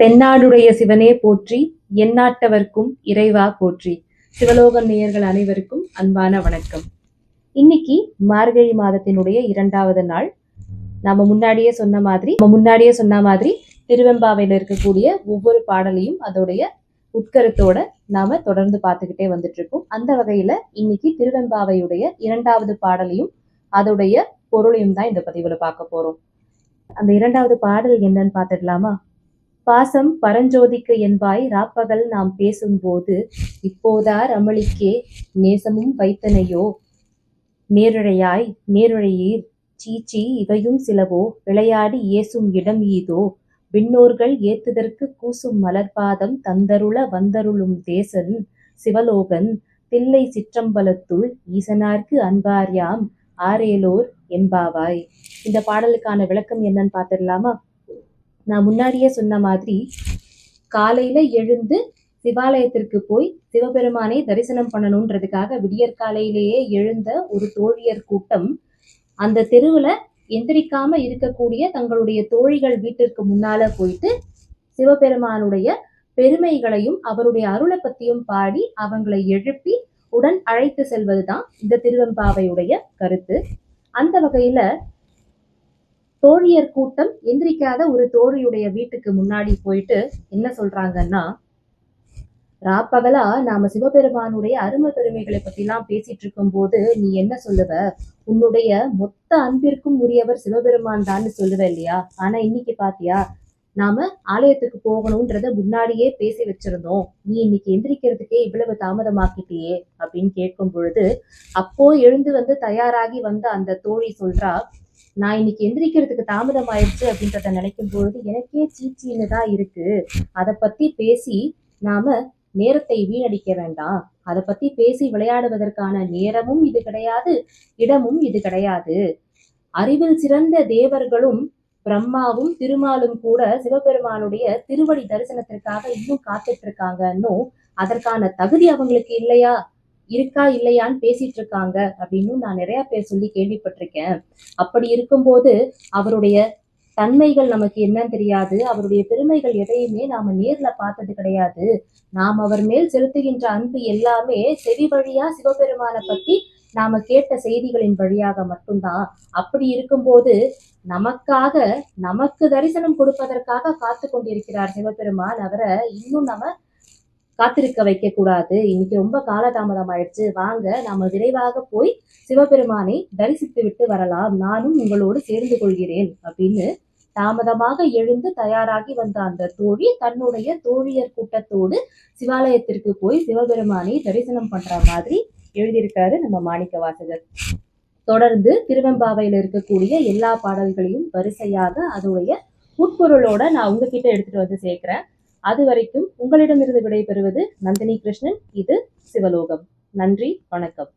தென்னாடுடைய சிவனே போற்றி எந்நாட்டவர்க்கும் இறைவா போற்றி. சிவலோக நேயர்கள் அனைவருக்கும் அன்பான வணக்கம். இன்னைக்கு மார்கழி மாதத்தினுடைய இரண்டாவது நாள். நாம முன்னாடியே சொன்ன மாதிரி நம்ம முன்னாடியே சொன்ன மாதிரி திருவெம்பாவையில இருக்கக்கூடிய ஒவ்வொரு பாடலையும் அதோடைய உட்கருத்தோட நாம தொடர்ந்து பார்த்துக்கிட்டே வந்துட்டு இருக்கோம் அந்த வகையில இன்னைக்கு திருவெம்பாவையுடைய இரண்டாவது பாடலையும் அதோடைய பொருளையும் தான் இந்த பதிவுல பார்க்க போறோம். அந்த இரண்டாவது பாடல் என்னன்னு பார்த்துடலாமா? பாசம் பரஞ்சோதிக்கு என்பாய் ராப்பகல் நாம் பேசும்போது இப்போதார் அமளிக்கே நேசமும் வைத்தனையோ? நேருழையாய் நேருழையீர் சீச்சி இவையும் சிலவோ? விளையாடி ஏசும் இடம் ஈதோ? விண்ணோர்கள் ஏத்துதற்கு கூசும் மலர்பாதம் தந்தருள வந்தருளும் தேசன் சிவலோகன் தில்லை சிற்றம்பலத்துள் ஈசனார்க்கு அன்பார்யாம் ஆரேலோர் என்பாவாய். இந்த பாடலுக்கான விளக்கம் என்னன்னு பார்த்துடலாமா? நான் முன்னாடியே சொன்ன மாதிரி காலையில் எழுந்து சிவாலயத்திற்கு போய் சிவபெருமானை தரிசனம் பண்ணணுன்றதுக்காக விடியற்காலையிலேயே எழுந்த ஒரு தோழியர் கூட்டம் அந்த தெருவில் எந்திரிக்காம இருக்கக்கூடிய தங்களுடைய தோழிகள் வீட்டிற்கு முன்னால போயிட்டு சிவபெருமானுடைய பெருமைகளையும் அவருடைய அருளை பத்தியும் பாடி அவங்களை எழுப்பி உடன் அழைத்து செல்வதுதான் இந்த திருவெம்பாவையுடைய கருத்து. அந்த வகையில தோழியர் கூட்டம் எந்திரிக்காத ஒரு தோழியுடைய வீட்டுக்கு முன்னாடி போயிட்டு என்ன சொல்றாங்கன்னா ராப்பகலா நாம சிவபெருமானுடைய அருமை பெருமைகளை பத்தி எல்லாம் பேசிட்டு இருக்கும் போது நீ என்ன சொல்லுவ? உன்னுடைய மொத்த அன்பிற்கும் உரியவர் சிவபெருமான் தான்னு சொல்லுவ இல்லையா? ஆனா இன்னைக்கு பாத்தியா நாம ஆலயத்துக்கு போகணும்ன்றத முன்னாடியே பேசி வச்சிருந்தோம். நீ இன்னைக்கு எந்திரிக்கிறதுக்கே இவ்வளவு தாமதமாக்கிட்டியே அப்படின்னு கேட்கும் பொழுது அப்போ எழுந்து வந்து தயாராகி வந்த அந்த தோழி சொல்றா நான் இன்னைக்கு எந்திரிக்கிறதுக்கு தாமதம் ஆயிடுச்சு அப்படின்றத நினைக்கும் பொழுது எனக்கே சீச்சின்னு தான் இருக்கு. அதை பத்தி பேசி நாம நேரத்தை வீணடிக்க வேண்டாம். அதை பத்தி பேசி விளையாடுவதற்கான நேரமும் இது கிடையாது இடமும் இது கிடையாது. அறிவில் சிறந்த தேவர்களும் பிரம்மாவும் திருமாலும் கூட சிவபெருமானுடைய திருவடி தரிசனத்திற்காக இன்னும் காத்துட்டு இருக்காங்கன்னும் அதற்கான தகுதி அவங்களுக்கு இல்லையா? இருக்கா இல்லையான்னு பேசிட்டு இருக்காங்க அப்படின்னு நான் நிறைய பேர் சொல்லி கேள்விப்பட்டிருக்கேன். அப்படி இருக்கும்போது அவருடைய தன்மைகள் நமக்கு என்னன்னு தெரியாது. அவருடைய பெருமைகள் எதையுமே நாம நேர்ல பார்த்தது கிடையாது. நாம் அவர் மேல் செலுத்துகின்ற அன்பு எல்லாமே செவி வழியா சிவபெருமானை பத்தி நாம கேட்ட செய்திகளின் வழியாக மட்டும்தான். அப்படி இருக்கும்போது நமக்காக நமக்கு தரிசனம் கொடுப்பதற்காக காத்து கொண்டிருக்கிறார் சிவபெருமான். அவரை இன்னும் நம்ம காத்திருக்க வைக்க கூடாது இன்னைக்கு ரொம்ப காலதாமதம் ஆயிடுச்சு. வாங்க நாம விரைவாக போய் சிவபெருமானை தரிசித்து விட்டு வரலாம். நானும் உங்களோடு சேர்ந்து கொள்கிறேன் அப்படின்னு தாமதமாக எழுந்து தயாராகி வந்த அந்த தோழி தன்னுடைய தோழியர் கூட்டத்தோடு சிவாலயத்திற்கு போய் சிவபெருமானை தரிசனம் பண்ற மாதிரி எழுதியிருக்காரு நம்ம மாணிக்க வாசகர். தொடர்ந்து திருவெம்பாவையில் இருக்கக்கூடிய எல்லா பாடல்களையும் வரிசையாக அதோடைய உட்பொருளோட நான் உங்ககிட்ட எடுத்துட்டு வந்து சேர்க்கிறேன். அது வரைக்கும் உங்களிடமிருந்து விடைபெறுவது நந்தினி கிருஷ்ணன். இது சிவலோகம். நன்றி வணக்கம்.